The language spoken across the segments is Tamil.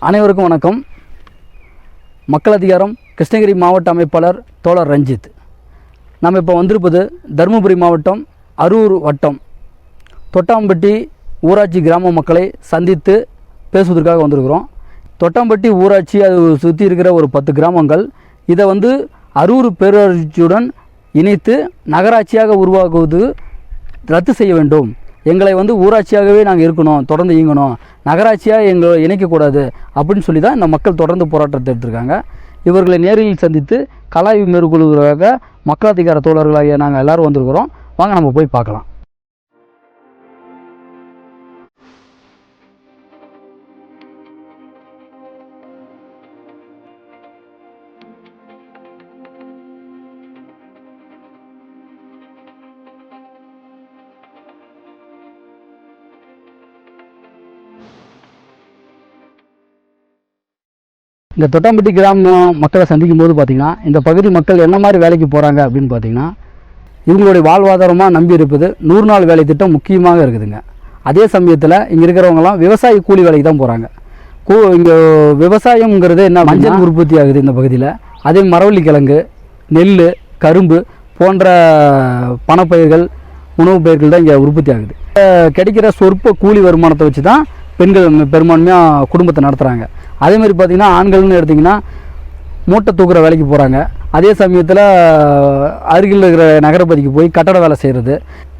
அனைவருக்கும் வணக்கம். மக்கள் அதிகாரம் கிருஷ்ணகிரி மாவட்ட அமைப்பாளர் தோழர் ரஞ்சித். நம்ம இப்போ வந்திருப்பது தருமபுரி மாவட்டம் அரூர் வட்டம். தொட்டாம்பட்டி ஊராட்சி கிராம மக்களை சந்தித்து பேசுவதற்காக வந்திருக்கிறோம். தொட்டாம்பட்டி ஊராட்சி அது சுற்றி இருக்கிற ஒரு பத்து கிராமங்கள். இதை வந்து அரூர் பேரூராட்சியுடன் இணைத்து நகராட்சியாக உருவாக்குவது ரத்து செய்ய வேண்டும். எங்களை வந்து ஊராட்சியாகவே நாங்கள் இருக்கணும் தொடர்ந்து இயங்கணும். நகராட்சியாக எங்களை இணைக்கக்கூடாது அப்படின்னு சொல்லி தான் இந்த மக்கள் தொடர்ந்து போராட்டத்தை எடுத்திருக்காங்க. இவர்களை நேரில் சந்தித்து கலாய்வு மேற்கொள்வதற்காக மக்கள் அதிகார தோழர்களாகிய நாங்கள் எல்லோரும் வந்திருக்கிறோம். வாங்க நம்ம போய் பார்க்கலாம். இந்த தொட்டாம்பட்டி கிராம மக்களை சந்திக்கும் போது பார்த்திங்கன்னா இந்த பகுதி மக்கள் என்ன மாதிரி வேலைக்கு போகிறாங்க அப்படின்னு பார்த்தீங்கன்னா இவங்களுடைய வாழ்வாதாரமாக நம்பி இருப்பது நூறு நாள் வேலை திட்டம் முக்கியமாக இருக்குதுங்க. அதே சமயத்தில் இங்கே இருக்கிறவங்கலாம் விவசாய கூலி வேலைக்கு தான் போகிறாங்க கூ இங்கே விவசாயம்ங்கிறது என்ன மஞ்சள் உற்பத்தி ஆகுது இந்த பகுதியில். அதே மரவள்ளி கிழங்கு நெல் கரும்பு போன்ற பணப்பயிர்கள் உணவுப் பயிர்கள் தான் இங்கே உற்பத்தி ஆகுது. கிடைக்கிற சொற்ப கூலி வருமானத்தை வச்சு தான் பெண்கள் பெரும்பான்மையாக குடும்பத்தை நடத்துகிறாங்க அதே மாதிரி பார்த்திங்கன்னா ஆண்கள்னு எடுத்திங்கன்னா மூட்டை தூக்குற வேலைக்கு போகிறாங்க அதே சமயத்தில் அருகில் இருக்கிற நகரப்பதிக்கு போய் கட்டட வேலை செய்கிறது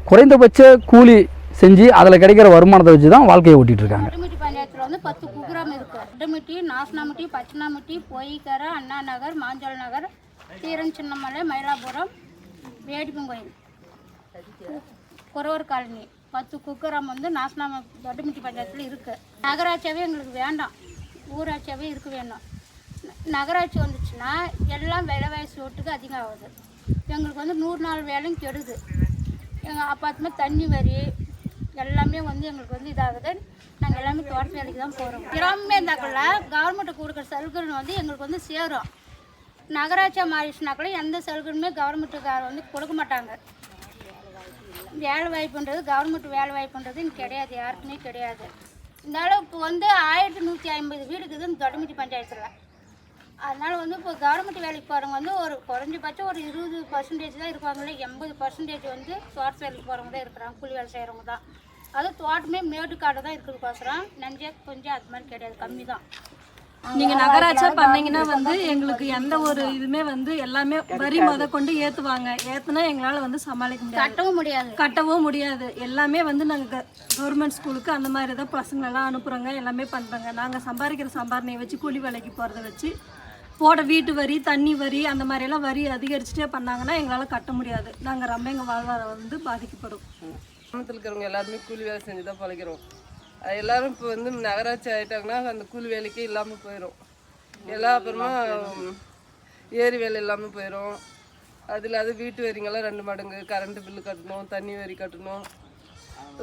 குறைந்தபட்ச கூலி செஞ்சு அதில் கிடைக்கிற வருமானத்தை வச்சு தான் வாழ்க்கையை ஓட்டிகிட்டு இருக்காங்க. பஞ்சாயத்தில் வந்து பத்து குக்கிராம் இருக்கு. அட்டமிட்டி நாசனாமட்டி பச்சனாமட்டி பொய்க்கரை அண்ணா நகர் மாஞ்சோல் நகர் தீரன் சின்னமலை மயிலாபுரம் வேடிப்பங்கோயில் குறவர் காலனி. பத்து குக்கிராம் வந்து நாசனாம தொட்டமிட்டி பஞ்சாயத்தில் இருக்கு. நகராட்சியாவே எங்களுக்கு வேண்டாம். ஊராட்சியாவே இருக்க வேணும். நகராட்சி வந்துச்சுன்னா எல்லாம் விலைவாசி ஓட்டுக்கு அதிகம் ஆகுது எங்களுக்கு வந்து நூறு நாள் வேலையும் கெடுது. எங்கள் அப்பாத்துமே தண்ணி வரி எல்லாமே வந்து எங்களுக்கு வந்து இதாகுது. நாங்கள் எல்லாமே தோட்ட வேலைக்கு தான் போகிறோம் கிராமமே இருந்தாக்குள்ள கவர்மெண்ட்டு கொடுக்குற சலுகைகள் வந்து எங்களுக்கு வந்து சேரும். நகராட்சியாக மாறிடுச்சுனாக்குள்ள எந்த சலுகையுமே கவர்மெண்ட்டுக்கார வந்து கொடுக்க மாட்டாங்க. வேலை வாய்ப்புன்றது கவர்மெண்ட் வேலை வாய்ப்புன்றது இங்கே கிடையாது. யாருக்குமே கிடையாது. இருந்தாலும் இப்போ வந்து ஆயிரத்தி நூற்றி ஐம்பது வீடு இருக்குது தொடமிட்டி பஞ்சாயத்தில். அதனால் வந்து இப்போ கவர்மெண்ட் வேலைக்கு போகிறவங்க வந்து ஒரு குறைஞ்சபட்சம் ஒரு இருபது பர்சன்டேஜ் தான் இருப்பாங்களே எண்பது பர்சன்டேஜ் வந்து தோட்ட வேலைக்கு போகிறவங்க தான் இருக்கிறாங்க கூலி வேலை செய்கிறவங்க தான். அதுவும் தோட்டமே மேட்டுக்காடு தான் இருக்கிறதுக்கோசரம். நஞ்சே கொஞ்சம் அது மாதிரி கிடையாது கம்மி தான் நீங்க நகராட்சியா பண்ணீங்கன்னா வந்து எங்களுக்கு எந்த ஒரு இதுமே வந்து எல்லாமே வரி முத கொண்டு ஏத்துவாங்க. ஏத்துனா எங்களால வந்து சமாளிக்க முடியாது. கட்டவும் முடியாது. கட்டவும் முடியாது. எல்லாமே வந்து நாங்க கவர்மெண்ட் ஸ்கூலுக்கு அந்த மாதிரி தான் பசங்களை எல்லாம் அனுப்புறோங்க. எல்லாமே பண்றாங்க. நாங்க சம்பாதிக்கிற சம்பாரணையை வச்சு கூலி வேலைக்கு போறதை வச்சு போட வீட்டு வரி தண்ணி வரி அந்த மாதிரி எல்லாம் வரி அதிகரிச்சுட்டே பண்ணாங்கன்னா எங்களால கட்ட முடியாது. நாங்க ரொம்ப எங்க வாழ்வாதாரம் வந்து பாதிக்கப்படும். கிராமத்தில் இருக்கிறவங்க எல்லாருமே கூலி வேலை செஞ்சு தான் பழகிறோம். எல்லாரும் இப்போ வந்து நகராட்சி ஆகிட்டாங்கன்னா அந்த கூலி வேலைக்கே இல்லாமல் போயிடும் எல்லா அப்புறமா ஏரி வேலை இல்லாமல் போயிடும் அதில் அது வீட்டு வரிங்கெல்லாம் ரெண்டு மடங்கு கரண்ட் பில்லு கட்டணும் தண்ணி வரி கட்டணும்.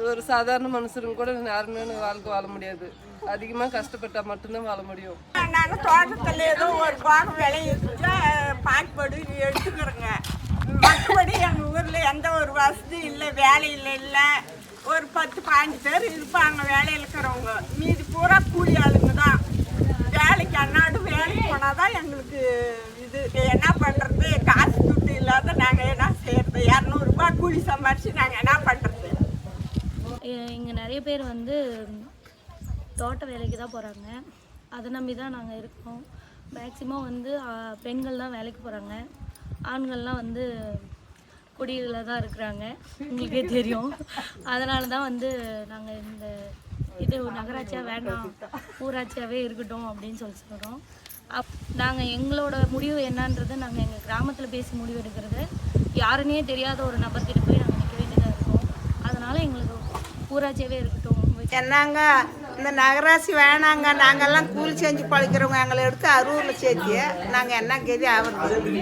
ஒரு சாதாரண மனுஷருங்க கூட யாருமே வாழ்க்கை வாழ முடியாது. அதிகமாக கஷ்டப்பட்டால் மட்டும்தான் வாழ முடியும். நாங்கள் தோட்டத்தில் ஏதோ ஒரு பாகம் விளையிச்சா பாட்டுப்படி எடுத்துக்கிறோங்க. மற்றபடி எங்கள் ஊரில் எந்த ஒரு வசதி இல்லை வேலையில் இல்லை. ஒரு பத்து பாஞ்சு பேர் இருப்பாங்க வேலையில் இருக்கிறவங்க. மீதி பூரா கூலி ஆளுங்க தான். வேலைக்கு அன்னாடு வேலைக்கு போனால் தான் எங்களுக்கு இது. என்ன பண்ணுறது காசு துட்டு இல்லாத நாங்கள் என்ன செய்யறது. இரநூறுபா கூலி சம்பாரிச்சு நாங்கள் என்ன பண்ணுறது இங்கே நிறைய பேர் வந்து தோட்ட வேலைக்கு தான் போகிறாங்க அதை நம்பி தான் நாங்கள் இருக்கோம். மேக்சிமம் வந்து பெண்கள் தான் வேலைக்கு போகிறாங்க ஆண்கள்லாம் வந்து குடியில் தான் இருக்கிறாங்க. உங்களுக்கே தெரியும். அதனால தான் வந்து நாங்கள் இந்த இது நகராட்சியாக வேண்டாம் ஊராட்சியாகவே இருக்கட்டும் அப்படின்னு சொல்லி சொல்கிறோம் அப் நாங்கள் எங்களோட முடிவு என்னன்றது நாங்கள் எங்கள் கிராமத்தில் பேசி முடிவு எடுக்கிறது. யாருன்னே தெரியாத ஒரு நபர்கிட்ட போய் நாங்கள் நிற்க வேண்டியதாக இருக்கோம். அதனால் எங்களுக்கு ஊராட்சியாகவே இருக்கட்டும். என்னங்க? இந்த நகராட்சி வேணாங்க. நாங்கள்லாம் கூலி செஞ்சு பழிக்கிறவங்க. எங்களை எடுத்து அரூரில் சேர்த்து நாங்கள் என்ன கதி ஆகிறது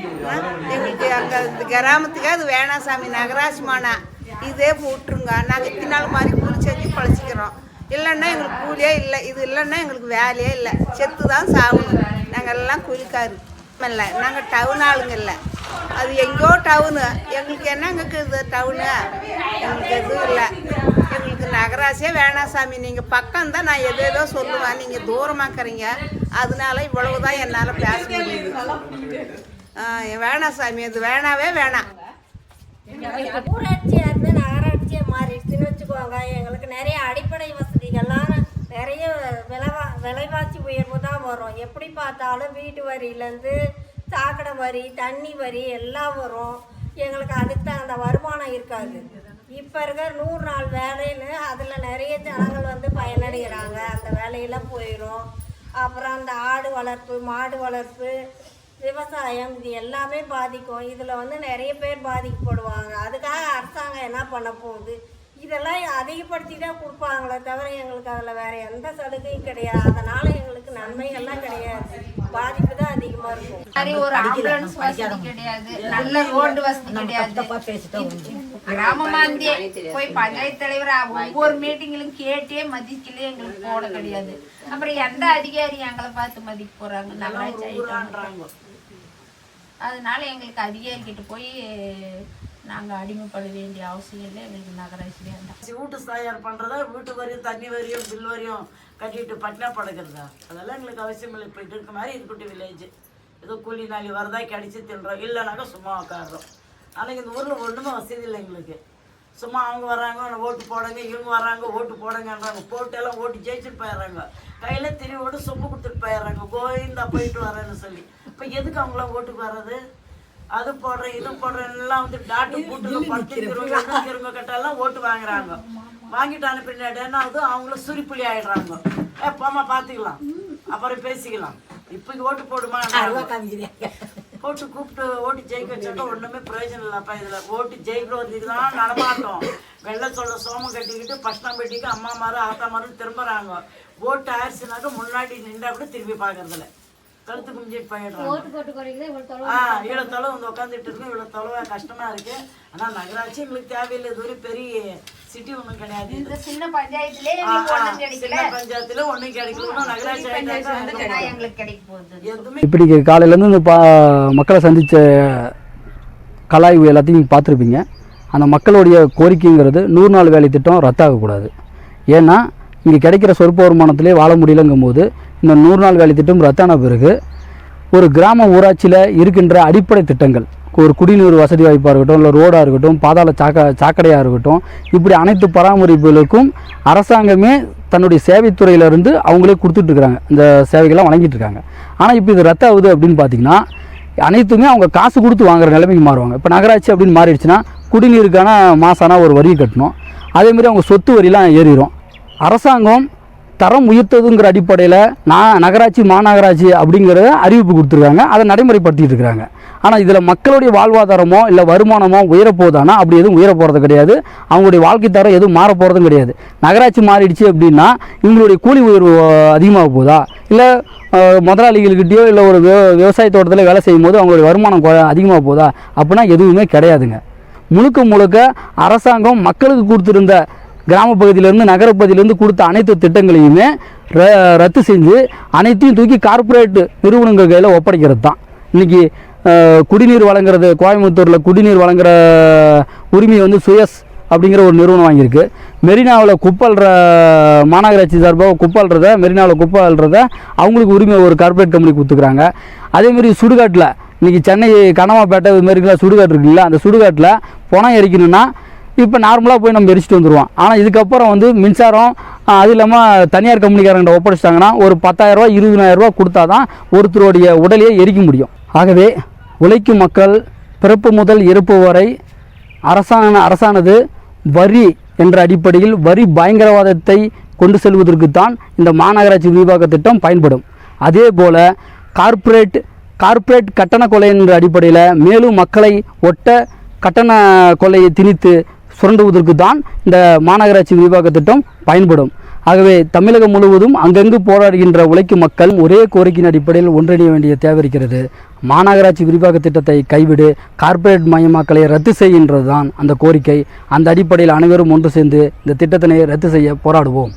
எங்களுக்கு அங்கே இந்த கிராமத்துக்கு அது வேணாம் சாமி. நகராட்சி மானா இதே விட்டுருங்க நாங்கள் இத்தனை நாள் மாதிரி கூலி செஞ்சு பழிச்சிக்கிறோம். இல்லைன்னா எங்களுக்கு கூலியே இல்லை. இது இல்லைன்னா எங்களுக்கு வேலையே இல்லை. செத்து தான் சாகணும். நாங்கள் எல்லாம் கூலிக்காரு. இல்லை நாங்கள் டவுன் ஆளுங்க இல்லை. அது எங்கேயோ டவுனு எங்களுக்கு என்னங்க இருக்குது? டவுனு எங்களுக்கு எதுவும் இல்லை. நகராசியே வேணாம் சாமி. நீங்கள் பக்கம் தான் நான் எதோ ஏதோ சொல்லுவேன் நீங்கள் தூரமாக்குறீங்க. அதனால இவ்வளவு தான் என்னால் பேச முடியுது. ஆ, வேணாம் சாமி. அது வேணாவே வேணாம். ஊராட்சியாக இருந்து நகராட்சியாக மாறிடுச்சுன்னு வச்சுக்கோங்க. எங்களுக்கு நிறைய அடிப்படை வசதிகள்லாம் நிறைய விலைவா விலைவாசி உயர்வு தான் வரும். எப்படி பார்த்தாலும் வீட்டு வரியிலேருந்து சாக்கடை வரி தண்ணி வரி எல்லாம் வரும். எங்களுக்கு அதுக்கு தகுந்த வருமானம் இருக்காது. இப்போ இருக்க நூறு நாள் வேலைன்னு அதில் நிறைய ஜனங்கள் வந்து பயனடைகிறாங்க. அந்த வேலையெல்லாம் போயிடும் அப்புறம் அந்த ஆடு வளர்ப்பு மாடு வளர்ப்பு விவசாயம் இது எல்லாமே பாதிக்கும். இதில் வந்து நிறைய பேர் பாதிக்கப்படுவாங்க. அதுக்காக அரசாங்கம் என்ன பண்ண போகுது? இதெல்லாம் அதிகப்படுத்தி தான் கொடுப்பாங்களே தவிர எங்களுக்கு அதில் வேற எந்த சலுகையும் கிடையாது. அதனால எங்களுக்கு நன்மைகள்லாம் கிடையாது. பாதிப்பு தான் அதிகமாக இருக்கும். ஒரு ஆம்புலன்ஸ் வசதி கிடையாது. நல்ல ரோடு வசதி கிடையாது. கிராமமா இருந்தே போய் பஞ்சாயத்து தலைவர் ஒவ்வொரு மீட்டிங்கிலும் கேட்டே மதிக்கலே எங்களுக்கு போட கிடையாது. அப்புறம் எந்த அதிகாரி எங்களை பார்த்து மதிக்க போறாங்க? நகராட்சி அதனால எங்களுக்கு அதிகாரி கிட்ட போய் நாங்க அடிமைப்பட வேண்டிய அவசியம் இல்லை. எங்களுக்கு நகராட்சி வேண்டாம். வீட்டு தயார் பண்ணுறதா வீட்டு வரியும் தண்ணி வரியும் பில் வரியும் கட்டிட்டு பட்டினா படுக்கிறதா? அதெல்லாம் எங்களுக்கு அவசியம் இல்லை. இப்போ இருக்க மாதிரி இருக்கட்டும் வில்லேஜ் ஏதோ கூலி நாளி வரதா கிடைச்சி தின்றோம். இல்லைனாக்கா சும்மா உட்காடுறோம் ஆனால் இந்த ஊரில் ஒன்றுமே வசதி இல்லை எங்களுக்கு. சும்மா அவங்க வராங்க ஓட்டு போடுங்க இவங்க வராங்க ஓட்டு போடுங்கன்றாங்க. போட்டு எல்லாம் ஓட்டு ஜெயிச்சுட்டு போயிடுறாங்க. கையில் திரி ஓட்டு சொம்பு கொடுத்துட்டு போயிடுறாங்க. கோவிந்தா போயிட்டு வரேன்னு சொல்லி. இப்போ எதுக்கு அவங்களாம் ஓட்டுக்கு வர்றது? அது போடுறேன் இது போடுறேன் எல்லாம் வந்து டாட்டு போட்டு படுத்துக்கிறவங்க கிட்டெல்லாம் ஓட்டு வாங்குறாங்க. வாங்கிட்டான பின்னாடி என்ன ஆகுது? அவங்களும் சுரிப்புலி ஆயிடுறாங்க. ஏ போமா பார்த்துக்கலாம் அப்புறம் பேசிக்கலாம். இப்போ ஓட்டு போடுமா? போட்டு கூப்பிட்டு ஓட்டு ஜெயிக்க வச்சுட்டா ஒன்றுமே பிரயோஜனம் இல்லைப்பா. இதில் ஓட்டு ஜெயிக்கிறதுக்கு தான் நடமாட்டோம். வெள்ளை சொல்ல சோமம் கட்டிக்கிட்டு பஷ்ணம்பட்டிக்கு அம்மா மாரும் ஆத்தா மாரும் திரும்புறாங்க. ஓட்டு ஆயிடுச்சுனாக்க முன்னாடி நின்றா கூட திரும்பி பார்க்கறதில்ல. கழுத்து போட்டு குறைக்கிறதே இவ்வளோ தொலை ஆ இவ்வளோ தொலை வந்து உட்காந்துட்டு இருக்கு. இவ்வளோ தொலைவா கஷ்டமா இருக்கு. ஆனால் நகராட்சி எங்களுக்கு தேவையில்லை. இது ஒரு பெரிய சிட்டி ஒன்றும் கிடையாது. இந்த சின்ன பஞ்சாயத்திலே சின்ன பஞ்சாயத்துல ஒன்றும் கிடைக்கல. நகராட்சி எங்களுக்கு கிடைக்க போகுது எதுவுமே இப்போ நீங்கள் காலையிலேருந்து இந்த பா மக்களை சந்தித்த கலாய்வு எல்லாத்தையும் பார்த்துருப்பீங்க. அந்த மக்களுடைய கோரிக்கைங்கிறது நூறு நாள் வேலை திட்டம் ரத்தாகக்கூடாது. ஏன்னா இங்கே கிடைக்கிற சொற்ப வருமானத்திலே வாழ முடியலங்கும் போது இந்த நூறு நாள் வேலை திட்டம் ரத்தான பிறகு ஒரு கிராம ஊராட்சியில் இருக்கின்ற அடிப்படை திட்டங்கள் ஒரு குடிநீர் வசதி வாய்ப்பாக இருக்கட்டும் இல்லை ரோடாக இருக்கட்டும் பாதாள சாக்கா சாக்கடையாக இருக்கட்டும் இப்படி அனைத்து பராமரிப்புகளுக்கும் அரசாங்கமே தன்னுடைய சேவைத்துறையிலேருந்து அவங்களே கொடுத்துட்ருக்குறாங்க இந்த சேவைகள்லாம் வழங்கிட்டு இருக்காங்க. ஆனால் இப்போ இது ரத்த ஆகுது அப்படின்னு பார்த்தீங்கன்னா அனைத்துமே அவங்க காசு கொடுத்து வாங்குற நிலைமைக்கு மாறுவாங்க. இப்போ நகராட்சி அப்படின்னு மாறிடுச்சுன்னா குடிநீருக்கான மாசானா ஒரு வரி கட்டணும். அதேமாதிரி அவங்க சொத்து வரிலாம் ஏறிடும் அரசாங்கம் தரம் உயர்த்ததுங்கிற அடிப்படையில் நான் நகராட்சி மாநகராட்சி அப்படிங்கிறத அறிவிப்பு கொடுத்துருக்காங்க. அதை நடைமுறைப்படுத்திட்டு இருக்கிறாங்க. ஆனால் இதில் மக்களுடைய வாழ்வாதாரமோ இல்லை வருமானமோ உயரப்போதானா அப்படி எதுவும் உயர போகிறது கிடையாது. அவங்களுடைய வாழ்க்கை தரம் எதுவும் மாற போகிறதும் கிடையாது. நகராட்சி மாறிடுச்சு அப்படின்னா இவங்களுடைய கூலி உயர்வு அதிகமாக போகுதா? இல்லை முதலாளிகள்கிட்டயோ இல்லை ஒரு விவ விவசாய தோட்டத்தில் வேலை செய்யும் போது அவங்களுடைய வருமானம் அதிகமாக போகுதா? அப்படின்னா எதுவுமே கிடையாதுங்க. முழுக்க முழுக்க அரசாங்கம் மக்களுக்கு கொடுத்துருந்த கிராமப்பகுதியிலேருந்து நகரப்பகுதியிலேருந்து கொடுத்த அனைத்து திட்டங்களையுமே ர ரத்து செஞ்சு அனைத்தையும் தூக்கி கார்ப்பரேட் நிறுவனங்கள் கையில் ஒப்படைக்கிறது தான் இன்றைக்கி குடிநீர் வழங்குறது கோயம்புத்தூரில் குடிநீர் வழங்குற உரிமையை வந்து சுயஸ் அப்படிங்கிற ஒரு நிறுவனம் வாங்கியிருக்கு. மெரினாவில் குப்பல்ற மாநகராட்சி சார்பாக குப்பல்றத மெரினாவில் குப்பல்றத அவங்களுக்கு உரிமை ஒரு கார்ப்பரேட் கம்பெனி கொடுத்துக்கிறாங்க. அதேமாரி சுடுகாட்டில் இன்றைக்கி சென்னை கனமாப்பேட்டை இது மாதிரிலாம் சுடுகாட்டு இருக்குல்ல அந்த சுடுகாட்டில் பணம் எரிக்கணும்னா இப்போ நார்மலாக போய் நம்ம எரிச்சிட்டு வந்துடுவோம் ஆனால் இதுக்கப்புறம் வந்து மின்சாரம் அது இல்லாமல் தனியார் கம்பெனிக்காரங்கிட்ட ஒப்படைச்சிட்டாங்கன்னா ஒரு பத்தாயிரரூவா இருபதாயிரரூவா கொடுத்தா தான் ஒருத்தருடைய உடலையே எரிக்க முடியும். ஆகவே உழைக்கும் மக்கள் பிறப்பு முதல் இறப்பு வரை அரசான அரசானது வரி என்ற அடிப்படையில் வரி பயங்கரவாதத்தை கொண்டு செல்வதற்குத்தான் இந்த மாநகராட்சி விரிவாக்க திட்டம் பயன்படும். அதே போல் கார்ப்பரேட் கார்ப்பரேட் கட்டண கொலை என்ற அடிப்படையில் மேலும் மக்களை ஒட்ட கட்டண கொலையை திணித்து சுரண்டுவதற்கு தான் இந்த மாநகராட்சி விரிவாக்க திட்டம் பயன்படும். ஆகவே தமிழகம் முழுவதும் அங்கங்கு போராடுகின்ற உழைக்கும் மக்கள் ஒரே கோரிக்கையின் அடிப்படையில் ஒன்றிணைய வேண்டிய தேவை இருக்கிறது. மாநகராட்சி விரிவாக்க திட்டத்தை கைவிடு கார்ப்பரேட் மயமாக்கலை ரத்து செய்கின்றது தான் அந்த கோரிக்கை. அந்த அடிப்படையில் அனைவரும் ஒன்று சேர்ந்து இந்த திட்டத்தினை ரத்து செய்ய போராடுவோம்.